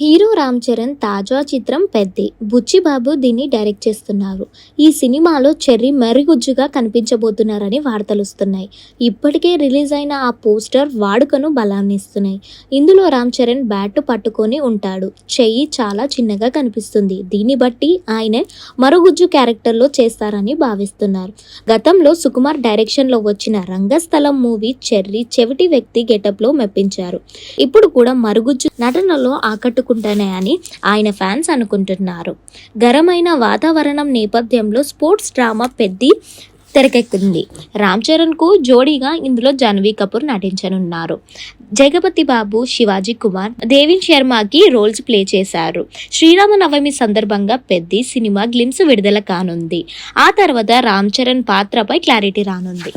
Hero Ram Charan తాజా చిత్రం పెద్ది. బుచ్చిబాబు దీన్ని డైరెక్ట్ చేస్తున్నారు. ఈ సినిమాలో చెర్రీ మరిగుజ్జుగా కనిపించబోతున్నారని వార్తలు వస్తున్నాయి. ఇప్పటికే రిలీజ్ అయిన ఆ పోస్టర్ వాడుకను బలాన్నిస్తున్నాయి. ఇందులో రామ్ చరణ్ బ్యాట్ పట్టుకొని ఉంటాడు. చెయ్యి చాలా చిన్నగా కనిపిస్తుంది. దీన్ని బట్టి ఆయన మరుగుజ్జు క్యారెక్టర్లో చేస్తారని భావిస్తున్నారు. గతంలో సుకుమార్ డైరెక్షన్లో వచ్చిన రంగస్థలం మూవీ చెర్రీ చెవిటి వ్యక్తి గెటప్లో మెప్పించారు. ఇప్పుడు కూడా మరుగుజ్జు నటనలో ఆకట్టు అని ఆయన ఫ్యాన్స్ అనుకుంటున్నారు. గరమైన వాతావరణం నేపథ్యంలో స్పోర్ట్స్ డ్రామా పెద్ది తెరకెక్కింది. రామ్ చరణ్కు జోడీగా ఇందులో జాన్వీ కపూర్ నటించనున్నారు. జగపతి బాబు శివాజీ కుమార్ దేవిన్ శర్మకి రోల్స్ ప్లే చేశారు. శ్రీరామనవమి సందర్భంగా పెద్ది సినిమా గ్లిమ్స్ విడుదల కానుంది. ఆ తర్వాత రామ్ చరణ్ పాత్రపై క్లారిటీ రానుంది.